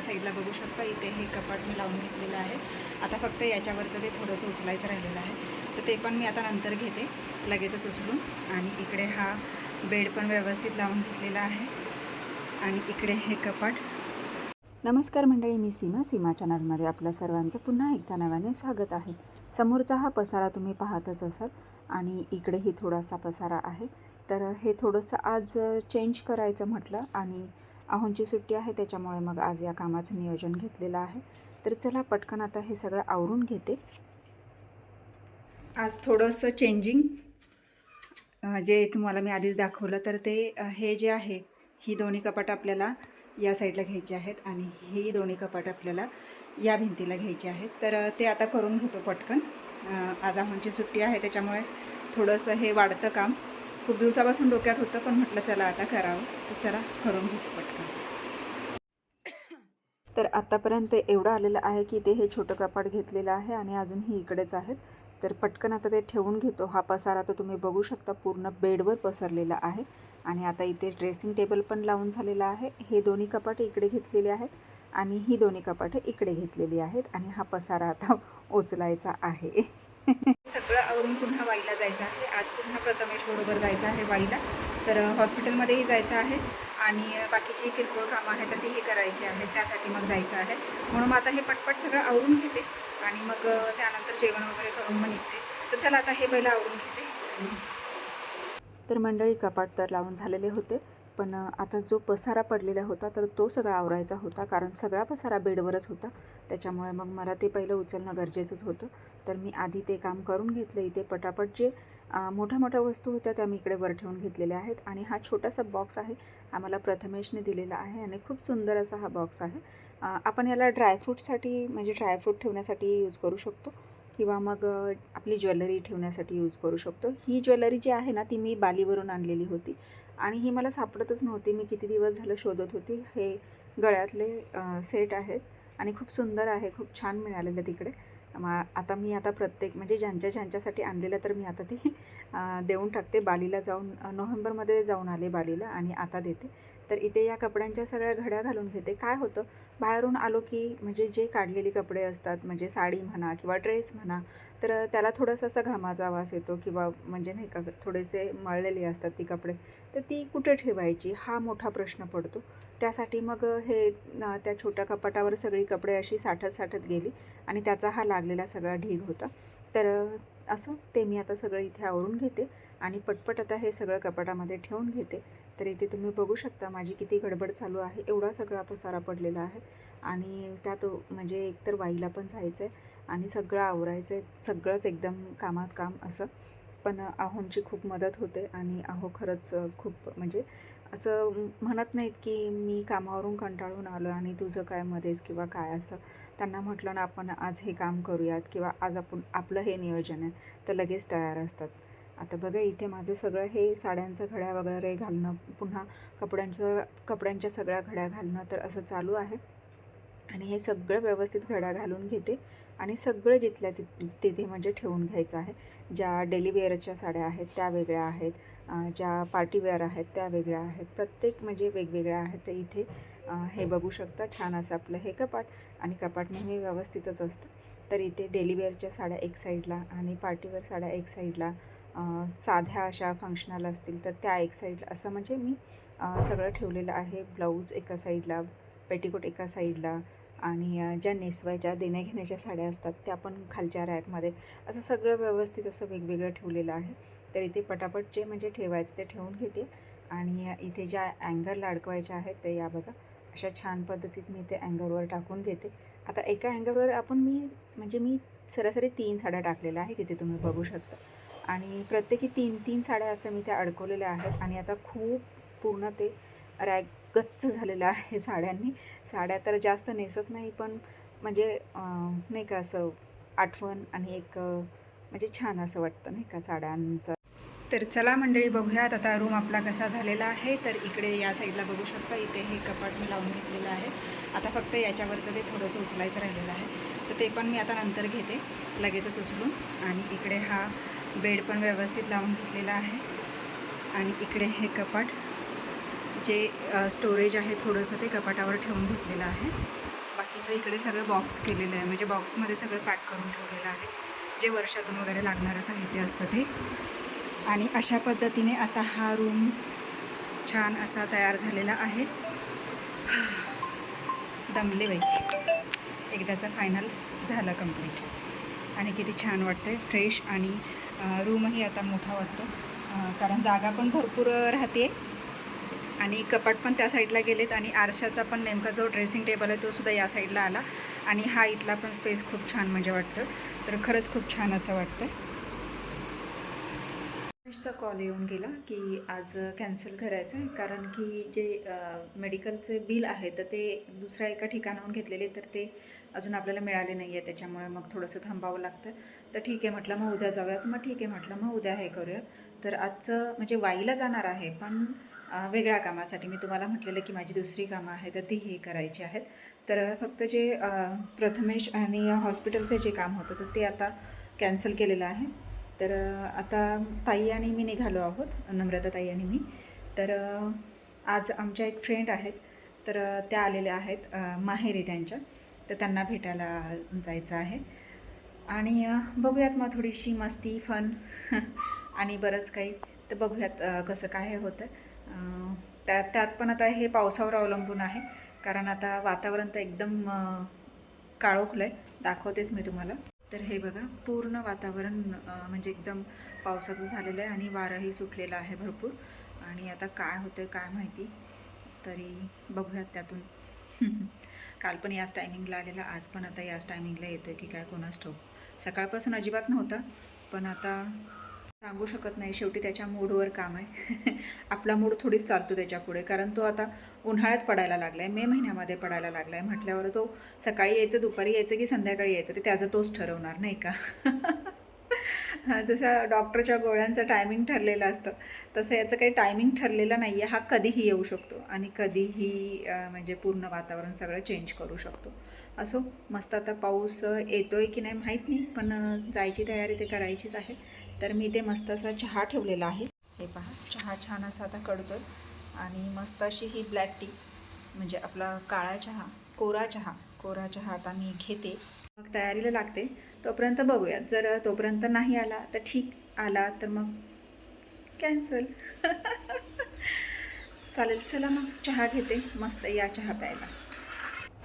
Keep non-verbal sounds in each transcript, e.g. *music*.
या साईडला बघू शकता इथे हे कपाट मी लावून घेतलेलं आहे. आता फक्त याच्यावरचं ते थोडंसं उचलायचं राहिलेलं आहे. तर ते पण मी आता नंतर घेते लगेचच उचलून. आणि इकडे हा बेड पण व्यवस्थित लावून घेतलेला आहे. आणि इकडे हे कपाट. नमस्कार मंडळी मी सीमा सीमा चॅनलमध्ये आपल्या सर्वांचं पुन्हा एकदा नव्याने स्वागत आहे. समोरचा हा पसारा तुम्ही पाहतच असाल. आणि इकडेही थोडासा पसारा आहे. तर हे थोडंसं आज चेंज करायचं म्हटलं. आणि आहोंची सुट्टी आहे त्याच्यामुळे मग आज या कामाचं नियोजन घेतलेलं आहे. तर चला पटकन आता हे सगळं आवरून घेते. आज थोडंसं चेंजिंग जे तुम्हाला मी आधीच दाखवलं तर ते हे जे आहे ही दोन्ही कपाट आपल्याला या साईडला घ्यायची आहेत आणि ही दोन्ही कपाट आपल्याला या भिंतीला घ्यायची आहेत. तर ते आता करून घेतो पटकन. आज आहोंची सुट्टी आहे त्याच्यामुळे थोडंसं हे वाढतं काम. खूप दिवसापासून डोक्यात होतं पण म्हटलं चला आता करावं. तर चला करून घेतो पटकन. *coughs* तर आत्तापर्यंत एवढं आलेलं आहे की ते हे छोटं कपाट घेतलेलं आहे आणि अजूनही इकडेच आहेत. तर पटकन आता ते ठेवून घेतो. हा पसारा तर तुम्ही बघू शकता पूर्ण बेडवर पसरलेला आहे. आणि आता इथे ड्रेसिंग टेबल पण लावून झालेला आहे. हे दोन्ही कपाटे इकडे घेतलेले आहेत आणि ही दोन्ही कपाटे इकडे घेतलेली आहेत. आणि हा पसारा आता *laughs* ओचलायचा आहे. सगळं आवरून पुन्हा वाईला जायचं आहे. आज पुन्हा प्रथमेश बरोबर जायचं आहे वाईला. तर हॉस्पिटलमध्येही जायचं आहे आणि बाकीची किरकोळ कामं आहेत तर तीही करायची आहेत. त्यासाठी मग जायचं आहे. म्हणून आता हे पटपट सगळं आवरून घेते आणि मग त्यानंतर जेवण वगैरे करून मग निघते. तर चला आता हे पहिलं आवरून घेते. तर मंडळी कपाट तर लावून झालेले होते. पण आता जो पसारा पडलेला होता तर तो सगळा आवरायचा होता कारण सगळा पसारा बेडवरच होता. त्याच्यामुळे मग मला ते पहिलं उचलणं गरजेचंच होतं. तर मी आधी ते काम करून घेतलं इथे. पटापट जे मोठ्या मोठ्या वस्तू होत्या त्या मी इकडे वर ठेवून घेतलेल्या आहेत. आणि हा छोटासा बॉक्स आहे आम्हाला प्रथमेशने दिलेला आहे आणि खूप सुंदर असा हा बॉक्स आहे. आपण याला ड्रायफ्रूटसाठी म्हणजे ड्रायफ्रूट ठेवण्यासाठी यूज करू शकतो किंवा मग आपली ज्वेलरी ठेवण्यासाठी यूज करू शकतो. ही ज्वेलरी जी आहे ना ती मी बालीवरून आणलेली होती. आणि ही मला सापडतच नव्हती. मी किती दिवस झालं शोधत होती. हे गळ्यातले सेट आहेत आणि खूप सुंदर आहे. खूप छान मिळालेलं तिकडे. मग आता मी आता प्रत्येक म्हणजे ज्यांच्या ज्यांच्यासाठी आणलेलं तर मी आता ते देऊन टाकते. बालीला जाऊन नोव्हेंबरमध्ये जाऊन आले बालीला आणि आता देते. तर इथे या कपड्यांच्या सगळ्या घड्या घालून घेते. काय होतं? बाहेरून आलो की म्हणजे जे काढलेली कपडे असतात म्हणजे साडी म्हणा किंवा ड्रेस म्हणा तर त्याला थोडासा असा घामाचा वास येतो किंवा म्हणजे नाही का थोडेसे मळलेले असतात ती कपडे. तर ती कुठे ठेवायची? हा मोठा प्रश्न पडतो. त्यासाठी मग हे त्या छोट्या कपाटावर सगळी कपडे अशी साठत साठत गेली आणि त्याचा हा लागलेला सगळा ढीग होता. तर असं ते मी आता सगळं इथे आवरून घेते. आणि पटपट आता हे सगळं कपाटामध्ये ठेवून घेते. तर इथे तुम्ही बघू शकता माझी किती गडबड चालू आहे एवढा सगळा पसारा पडलेला आहे. आणि त्यात म्हणजे एकतर वाईला पण जायचं आहे आणि सगळं आवरायचं आहे सगळंच एकदम कामात काम असं. पण आहोंची खूप मदत होते आणि आहो खरंच खूप म्हणजे असं म्हणत नाहीत की मी कामावरून कंटाळून आलो आणि तुझं काय मध्येच किंवा काय असं. त्यांना म्हटलं ना आपण आज हे काम करूयात किंवा आज आपण आपलं हे नियोजन आहे. तर लगेच तयार असतात. आता बघा इथे माझं सगळं हे साड्यांचं घड्या वगैरे घालणं पुन्हा कपड्यांचं कपड्यांच्या सगळ्या घड्या घालणं तर असं चालू आहे. आणि हे सगळं व्यवस्थित घड्या घालून घेते आणि सगळं जिथल्या तिथ तिथे म्हणजे ठेवून घ्यायचं आहे. ज्या डेली वेअरच्या साड्या आहेत त्या वेगळ्या आहेत. ज्या पार्टीवेअर आहेत त्या वेगळ्या आहेत. प्रत्येक म्हणजे वेगवेगळ्या आहेत. तर इथे हे बघू शकता छान असं आपलं हे कपाट आणि कपाट नेहमी व्यवस्थितच असतं. तर इथे डेली वेअरच्या साड्या एक साईडला आणि पार्टीवेअर साड्या एक साईडला साध्या अशा फंक्शनल असतील तर त्या एक साईडला असं म्हणजे मी सगळं ठेवलेलं आहे. ब्लाऊज एका साईडला पेटीकोट एका साईडला आणि ज्या नेसवायच्या देण्याघेण्याच्या साड्या असतात त्या पण खालच्या रॅकमध्ये असं सगळं व्यवस्थित असं वेगवेगळं ठेवलेलं आहे. तर इथे पटापट जे म्हणजे ठेवायचं ते ठेवून घेते. आणि इथे ज्या अँगरला अडकवायच्या आहेत ते या बघा. अशा छान पद्धतीत मी ते अँगरवर टाकून घेते. आता एका अँगरवर आपण मी म्हणजे मी सरासरी तीन साड्या टाकलेल्या आहेत तिथे तुम्ही बघू शकता. आणि प्रत्येकी तीन तीन साड्या असं मी त्या अडकवलेल्या आहेत आणि आता खूप पूर्ण ते रॅक गच्च झालेलं आहे *laughs* साड्यांनी. साड्या तर जास्त नेसत नाही पण म्हणजे नाही का असं आठवण आणि एक म्हणजे छान असं वाटतं नाही का साड्यांचं. तर चला मंडळी बघूयात आता रूम आपला कसा झालेला आहे. तर इकडे या साईडला बघू शकता इथे हे कपाट मी लावून घेतलेलं आहे. आता फक्त याच्यावरचं ते थोडंसं उचलायचं राहिलेलं आहे. तर ते पण मी आता नंतर घेते लगेचच उचलून. आणि इकडे हा बेड पण व्यवस्थित लावून घेतलेला आहे. आणि इकडे हे कपाट जे स्टोरेज आहे थोडंसं ते कपाटावर ठेवून घेतलेलं आहे. बाकीचं इकडे सगळं बॉक्स केलेलं आहे. म्हणजे बॉक्समध्ये सगळं पॅक करून ठेवलेलं आहे. जे वर्षातून वगैरे लागणारं साहित्य असतं ते. आणि अशा पद्धतीने आता हा रूम छान असा तयार झालेला आहे. दमले बाई. एकदाचा फायनल झाला कंप्लीट आणि किती छान वाटतं फ्रेश आणि रूमही आता मोठा वाटतो. कारण जागा पण भरपूर राहते आणि कपाट पण त्या साईडला गेलेत आणि आरशाचा पण नेमका जो ड्रेसिंग टेबल आहे तो सुद्धा या साईडला आला. आणि हा इथला पण स्पेस खूप छान म्हणजे वाटतं. तर खरंच खूप छान असं वाटतं चा कॉल येऊन गेला की आज कॅन्सल करायचं आहे. कारण की जे मेडिकलचे बिल आहे तर ते दुसऱ्या एका ठिकाणाहून घेतलेले तर ते अजून आपल्याला मिळाले नाही आहे त्याच्यामुळे मग थोडंसं थांबावं लागतं. तर ठीक आहे म्हटलं मग उद्या जाऊयात मग ठीक आहे म्हटलं मग उद्या हे करूयात तर आजचं म्हणजे वाईला जाणार आहे पण वेगळ्या कामासाठी. मी तुम्हाला म्हटलेलं की माझी दुसरी कामं आहेत तर ती ही करायची आहेत. तर फक्त जे प्रथमेश आणि हॉस्पिटलचं जे काम होतं तर ते आता कॅन्सल केलेलं आहे. तर आता ताई आणि मी निघालो आहोत नम्रता ताई आणि मी. तर आज आमच्या एक फ्रेंड आहेत तर त्या आलेल्या आहेत माहेरी त्यांच्या. तर त्यांना भेटायला जायचं आहे. आणि बघूयात मग थोडीशी मस्ती फन *laughs* आणि बरंच काही. तर बघूयात कसं काय हे होतं. त्यात त्यात पण आता हे पावसावर अवलंबून आहे. कारण आता वातावरण तर एकदम काळोखलं आहे दाखवतेच मी तुम्हाला. तर हे बघा पूर्ण वातावरण म्हणजे एकदम पावसाचं झालेलं आहे आणि वारंही सुटलेलं आहे भरपूर. आणि आता काय होतं काय माहिती. तरी बघूयात त्यातून. *laughs* काल पण याच टायमिंगला आलेला आज पण आता याच टायमिंगला येतोय की काय कोणास ठाऊक. सकाळपासून अजिबात नव्हता पण आता सांगू शकत नाही. शेवटी त्याच्या मूडवर काम आहे. *laughs* आपला मूड थोडीच चालतो त्याच्यापुढे कारण तो आता उन्हाळ्यात पडायला लागला आहे मे महिन्यामध्ये पडायला लागला आहे म्हटल्यावर तो सकाळी यायचं दुपारी यायचं की संध्याकाळी यायचं ते त्याचं तोच ठरवणार नाही का? *laughs* जसं डॉक्टरच्या गोळ्यांचं टायमिंग ठरलेलं असतं तसं याचं काही टायमिंग ठरलेलं नाही आहे हा कधीही येऊ शकतो आणि कधीही म्हणजे पूर्ण वातावरण सगळं चेंज करू शकतो. असो मस्त आता पाऊस येतो आहे की नाही माहीत नाही पण जायची तयारी ते करायचीच आहे. तर मी ते मस्त असा चहा ठेवलेला आहे. हे पहा चहा छान असा आता कडतो आणि मस्त अशी ही ब्लॅक टी म्हणजे आपला काळा चहा कोरा चहा कोरा चहा आता मी घेते. मग तयारीला लागते. तोपर्यंत बघूयात. जर तोपर्यंत नाही आला तर ठीक आला तर मग कॅन्सल *laughs* चालेल चला मग चहा घेते. मस्त या चहा प्यायला.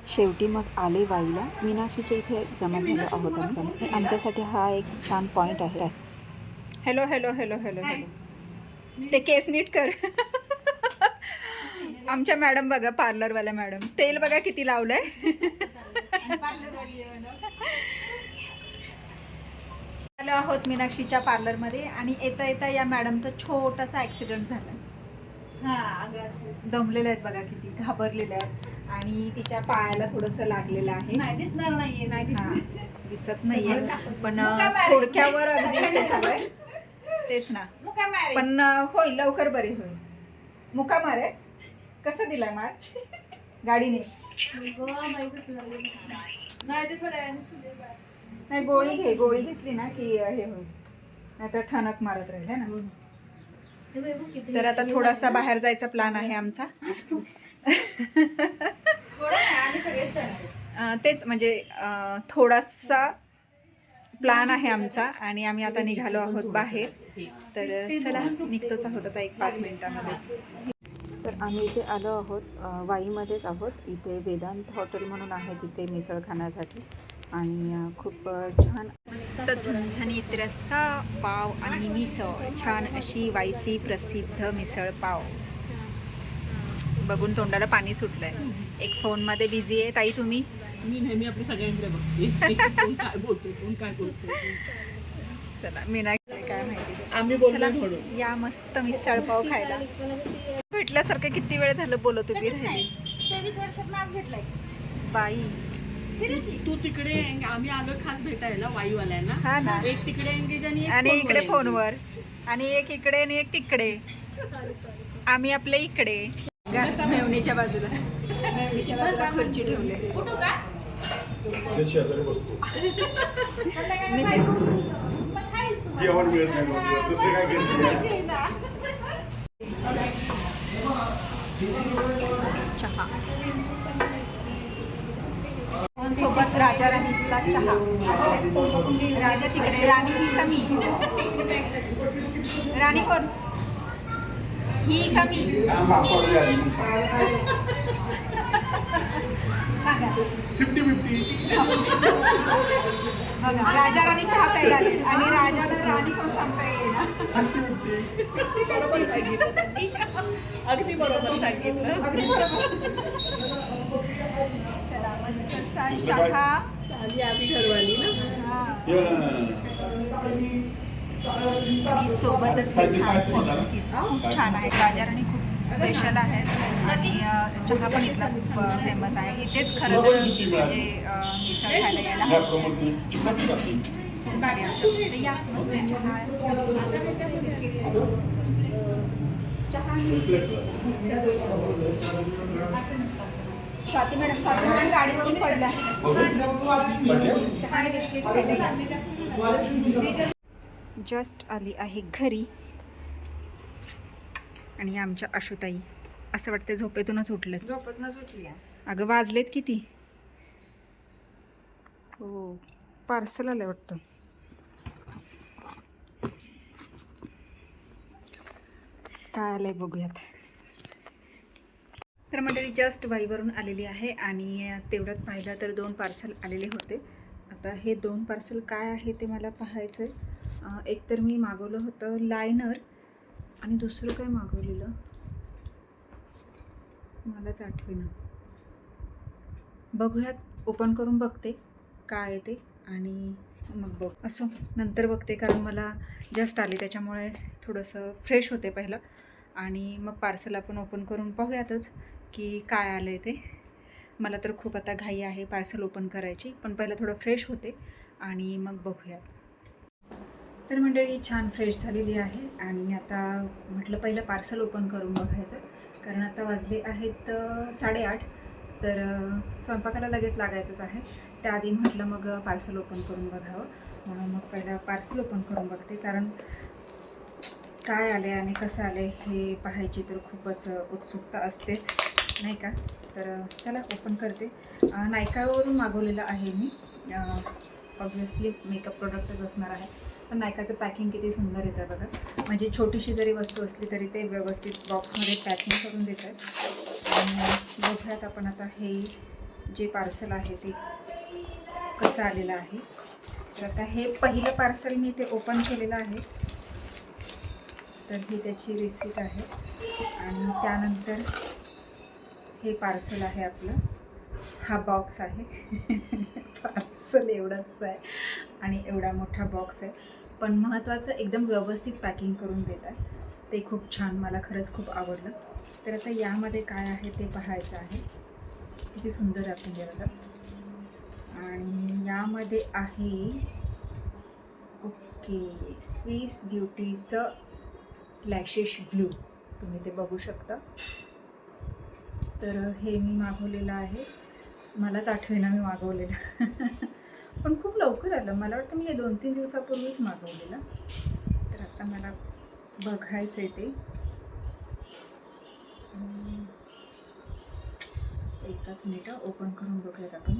शेवटी मग आले वाईला मीनाक्षीच्या इथे जमा झालो आहोत आपण हे आमच्यासाठी हा एक छान पॉईंट आहे. Hello hello hello hello hello ते केस नीट कर. आमच्या मॅडम बघा पार्लरवाल्या मॅडम. तेल बघा किती लावलंय. आलो आहोत मीनाक्षीच्या पार्लरमध्ये आणि येता येता या मॅडमचा छोटासा ॲक्सिडेंट झाला. दमलेल्या आहेत बघा किती घाबरलेल्या आहेत. आणि तिच्या पायाला थोडंसं लागलेलं आहे. नाही दिसणार नाहीये नाही हा, दिसणार. दिसत *laughs* नाहीये. पण. थोडक्यावर अगदी *laughs* हे तेच ना. पण होईल लवकर बरी होईल. मुका मार आहे कसा दिलाय मार? गाडीने? नाही ते थोड्या. नाही गोळी घे गोळी घेतली ना की हे होईल. नाहीतर ठणक मारत राहील है ना? किती- तर आता थोडासा बाहेर जायचा प्लॅन आहे आमचा. तेच म्हणजे थोडासा प्लॅन आहे आमचा आणि आम्ही आता निघालो आहोत बाहेर. तर चला निघतोच आहोत आता एक पाच मिनिटामध्ये. तर आम्ही इथे आलो आहोत वाईमध्येच आहोत. इथे वेदांत हॉटेल म्हणून आहे तिथे मिसळ खाण्यासाठी आणि खूप छान. मस्त झणझणीत रस्सा पाव आणि मिसळ. छान अशी वाईतली प्रसिद्ध मिसळ पाव. बघून तोंडाला पाणी सुटलंय. एक फोनमध्ये बिझी आहे. ताई तुम्ही? मी नेहमी आपल्या सगळ्यांकडे बघते. *laughs* कोण काय बोलतो कोण काय बोलतो चला मी नाही काय माहिती आम्ही बोललो या मस्त मिसळ पाव खायला. भेटल्यासारखं किती वेळ झालं बोलत उभी राहिली? तेवीस वर्षात आज भेटलाय. बाई. सिरियसली तू तिकडे आम्ही आलो खास भेटायला हा एक तिकडे एंगेज आणि इकडे. फोनवर. आणि एक इकडे आणि एक तिकडे. आम्ही आपल्या इकडे. मेवणीच्या बाजूला. मेवणीच्या बाजूला खुर्ची ठेवले. मग खायचं. जेवण मिळत नाही मग दुसरे काय केलं चहा. आणि सोबत राजा राणीतला चहा? राजा तिकडे. राणी ही कमी? राणी कोण? ही फिफ्टी फिफ्टी बघा राजा राणी चहा प्यायला आले आणि राजाला राणी कोण सांगता येईना बरोबर सांगितलं त्यांनी. अगदी बरोबर सांगितलं. अगदी बरोबर. चला मस्त. असा चहा साली आम्ही घरवाली ना? आणि सोबतच हे छानसं बिस्किट खूप छान आहे. राजा राणी खूप स्पेशल आहे. आणि चहा पण इथला खूप फेमस आहे. इथेच खरं तर म्हणजे मिसळ खायला यायला या मस्त चहा बिस्किट. चहा स्वाती मॅडम स्वाती मॅडम गाडीवरून पडल्या. चहा आणि बिस्किट. जस्ट आली आहे घरी. आणि आमच्या आशुताई. असं वाटतं झोपेतूनच उठलं झोपत सुटली अगं वाजलेत किती? हो पार्सल आलं वाटतं. काय आलंय बघूयात. तर मंडळी जस्ट वाईवरून आलेली आहे आणि तेवढ्यात पाहिलं तर दोन पार्सल आलेले होते. आता हे दोन पार्सल काय आहे ते मला पाहायचं आहे एक तर मी मागवलं होतं लायनर आणि दुसरं काय मागवलेलं? मलाच आठवेना. बघूयात ओपन करून बघते काय आहे ते आणि मग बघ. असो नंतर बघते कारण मला जस्ट आली त्याच्यामुळे थोडंसं फ्रेश होते पहिलं. आणि मग पार्सल आपण ओपन करून पाहूयातच की काय आलं आहे ते. मला तर खूप आता घाई आहे पार्सल ओपन करायची पण पहिलं थोडं फ्रेश होते आणि मग बघूयात. तर मंडळी छान फ्रेश झालेली आहे. आणि आता म्हटलं पहिलं पार्सल ओपन करून बघायचं. कारण आता वाजले आहेत साडेआठ. तर स्वयंपाकाला लगेच लागायचंच आहे. त्याआधी म्हटलं मग पार्सल ओपन करून बघावं. म्हणून मग पहिलं पार्सल ओपन करून बघते. कारण काय आले आणि कसं आले हे पाहायची तर खूपच उत्सुकता असतेच. नाही का? तर चला ओपन करते. नायकावरून मागवलेलं आहे मी. ऑब्व्हियसली मेकअप प्रोडक्टच असणार आहे. पण नायकाचं पॅकिंग किती सुंदर येतं बघा. म्हणजे छोटीशी जरी वस्तू असली तरी ते व्यवस्थित बॉक्समध्ये पॅकिंग करून देतात. आणि बघूयात आपण आता हे जे पार्सल आहे ते कसं आलेलं आहे. तर आता हे पहिलं पार्सल मी ते ओपन केलेलं आहे. तर ही त्याची रिसिट आहे. आणि त्यानंतर हे पार्सल आहे आपलं. हा बॉक्स आहे. *laughs* पार्सल एवढंच आहे. आणि एवढा मोठा बॉक्स आहे. पण महत्त्वाचं एकदम व्यवस्थित पॅकिंग करून देत आहे. ते खूप छान मला खरंच खूप आवडलं. तर आता यामध्ये काय आहे ते पाहायचं आहे. किती सुंदर आपण बघा. आणि यामध्ये आहे ओके स्विस ब्युटीचं लॅशेश ब्ल्यू तुम्ही ते बघू शकता. तर हे मी मागवलेलं आहे. मलाच आठवेना मी मागवलेलं. *laughs* पण खूप लवकर आलं. मला वाटतं मी हे दोन तीन दिवसापूर्वीच मागवलेलं. तर आता मला बघायचं आहे ते. एकाच एकच मिनिट ओपन करून बघूयात आपण.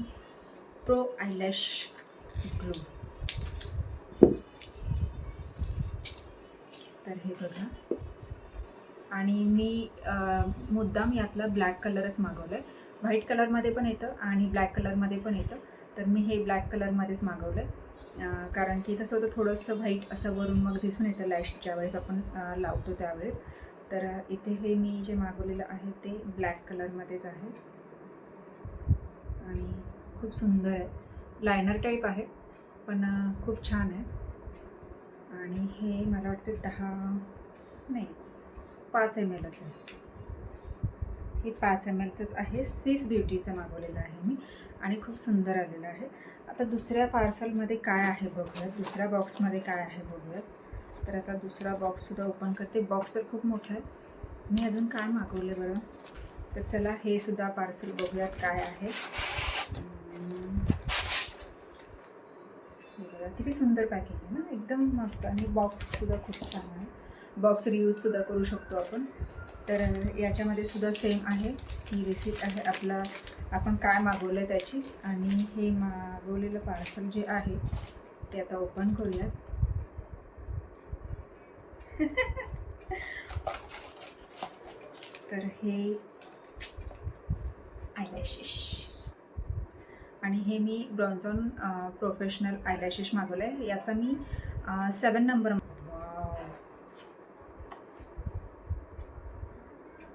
प्रो आयलॅश ग्लो तर हे बघा. आणि मी मुद्दाम यातला ब्लॅक कलरच मागवलं आहे व्हाईट कलरमध्ये पण येतं आणि ब्लॅक कलरमध्ये पण येतं. तर मी हे ब्लॅक कलरमध्येच मागवलं आहे कारण की कसं होतं थोडंसं व्हाईट असं वरून मग दिसून येतं लाईटच्या वेळेस आपण लावतो त्यावेळेस. तर इथे हे मी जे मागवलेलं आहे ते ब्लॅक कलरमध्येच आहे. आणि खूप सुंदर आहे. लायनर टाईप आहे पण खूप छान आहे. आणि हे मला वाटतं दहा नाही पाच एम एलच आहे. हे पाच एम एलचंच आहे. स्विस ब्युटीचं मागवलेलं आहे मी. आणि खूप सुंदर आलेलं आहे. आता दुसऱ्या पार्सलमध्ये काय आहे बघूयात. दुसऱ्या बॉक्समध्ये काय आहे बघूयात. तर आता दुसरा बॉक्ससुद्धा ओपन करते. बॉक्स तर खूप मोठा आहे. मी अजून काय मागवले बरं? तर चला हे सुद्धा पार्सल बघूयात काय आहे. किती सुंदर पॅकिंग आहे ना. एकदम मस्त. आणि बॉक्ससुद्धा खूप छान आहे. बॉक्स रियूजसुद्धा करू शकतो आपण. तर याच्यामध्ये सुद्धा सेम आहे. ही रिसिप्ट आहे आपला आपण काय मागवलं त्याची आणि हे मागवलेलं पार्सल जे आहे ते आता ओपन करूयात. *laughs* तर हे आयलॅशेस आणि हे मी ब्रॉन्झॉन प्रोफेशनल आयलॅशेस मागवलं आहे याचा मी सेवन नंबर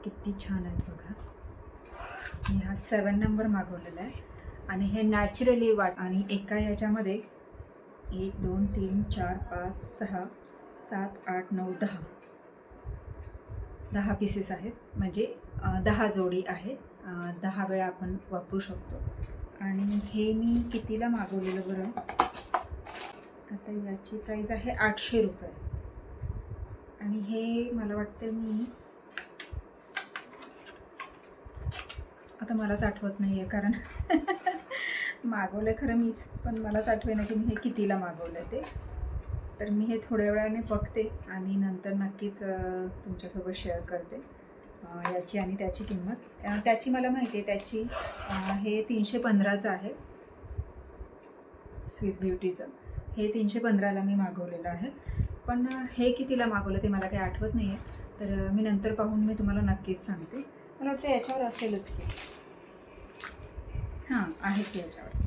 किती छान आहेत बघा. हा सेवन नंबर मागवलेला आहे. आणि हे नॅचरली वाट आणि एका ह्याच्यामध्ये एक दोन तीन चार पाच सहा सात आठ नऊ दहा. दहा पीसेस आहेत. म्हणजे दहा जोडी आहे. दहा वेळा आपण वापरू शकतो. आणि हे मी कितीला मागवलेलं बरं? आता याची प्राईस आहे आठशे रुपये. आणि हे मला वाटतं मी आता मलाच आठवत नाही आहे कारण *laughs* मागवलं खरं मीच पण मलाच आठवेना की मी हे कितीला मागवलं ते. तर मी हे थोड्या वेळाने बघते आणि नंतर नक्कीच तुमच्यासोबत शेअर करते. याची आणि त्याची किंमत. त्याची मला माहिती आहे त्याची हे तीनशे पंधराचं आहे. स्विस ब्युटीचं हे तीनशे पंधराला मी मागवलेलं आहे. पण हे कितीला मागवलं ते मला काही आठवत नाही आहे तर मी नंतर पाहून मी तुम्हाला नक्कीच सांगते. मला वाटतं याच्यावर असेलच की. हां आहे की याच्यावर?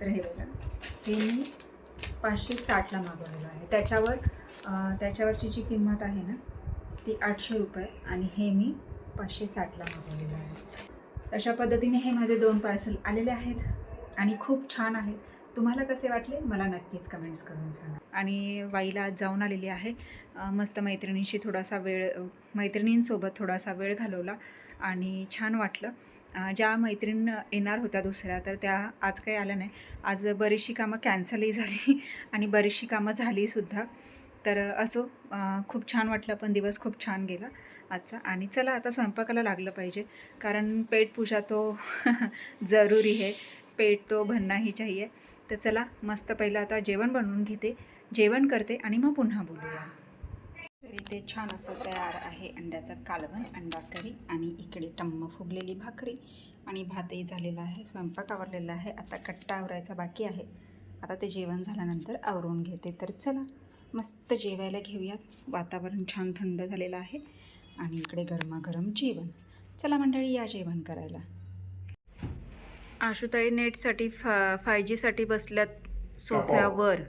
तर हे बघा. हे मी पाचशे साठला मागवलेलं आहे. त्याच्यावर त्याच्यावरची जी किंमत आहे ना ती आठशे रुपये आणि हे मी पाचशे साठला मागवलेलं आहे. अशा पद्धतीने हे माझे दोन पार्सल आलेले आहेत आणि खूप छान आहेत. तुम्हाला कसे वाटले? मला नक्कीच कमेंट्स करून सांगा. आणि वाईला आज जाऊन आलेली आहे. मस्त मैत्रिणींशी थोडासा वेळ मैत्रिणींसोबत थोडासा वेळ घालवला आणि छान वाटलं. ज्या मैत्रीण येणार होत्या दुसऱ्या तर त्या आज काही आल्या नाही. आज बरीचशी कामं कॅन्सलही झाली *laughs* आणि बरीचशी कामं झालीसुद्धा तर असो खूप छान वाटलं पण दिवस खूप छान गेला आजचा. आणि चला आता स्वयंपाकाला लागलं पाहिजे कारण पेट पूजा तो *laughs* जरुरी आहे. पेट तो भरणाही चाहिए. तर चला मस्त पहिलं आता जेवण बनवून घेते. जेवण करते आणि मग पुन्हा बोलूया. इथे छान असं तयार आहे अंड्याचं कालवण अंडा करी आणि इकडे टम्म फुगलेली भाकरी आणि भातही झालेला आहे स्वयंपाक आवरलेला आहे. आता कट्टा आवरायचा बाकी आहे. आता ते जेवण झाल्यानंतर आवरून घेते. तर चला मस्त जेवायला घेऊयात. वातावरण छान थंड झालेलं आहे आणि इकडे गरमागरम जेवण. चला मंडळी या जेवण करायला. आशुताई नेटसाठी फा फाय जीसाठी बसल्यात सोफ्यावर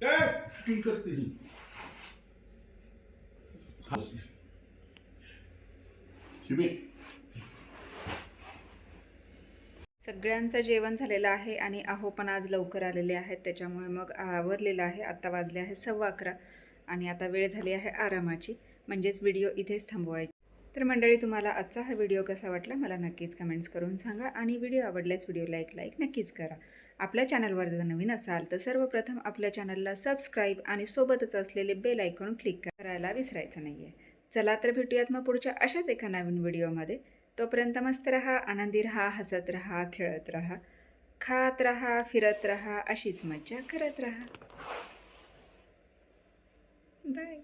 काय शूटिंग करते ही हा. शिबी सगळ्यांचं जेवण झालेलं आहे आणि अहो पण आज लवकर आलेले आहेत त्याच्यामुळे मग आवरलेलं आहे. आता वाजले आहे सव्वा अकरा आणि आता वेळ झाली आहे आरामाची म्हणजेच व्हिडिओ इथेच थांबवायची. तर मंडळी तुम्हाला आजचा हा व्हिडिओ कसा वाटला? मला नक्कीच कमेंट्स करून सांगा आणि व्हिडिओ आवडल्यास व्हिडिओ लाईक लाईक नक्कीच करा. आपल्या चॅनलवर जर नवीन असाल तर सर्वप्रथम आपल्या चॅनलला सबस्क्राईब आणि सोबतच असलेले बेल आयकॉन क्लिक करायला विसरायचं नाही आहे चला तर भेटूयात मग पुढच्या अशाच एका नवीन व्हिडिओमध्ये. तोपर्यंत मस्त रहा आनंदी रहा हसत रहा खेळत रहा खात रहा फिरत रहा अशीच मज्जा करत रहा. बाय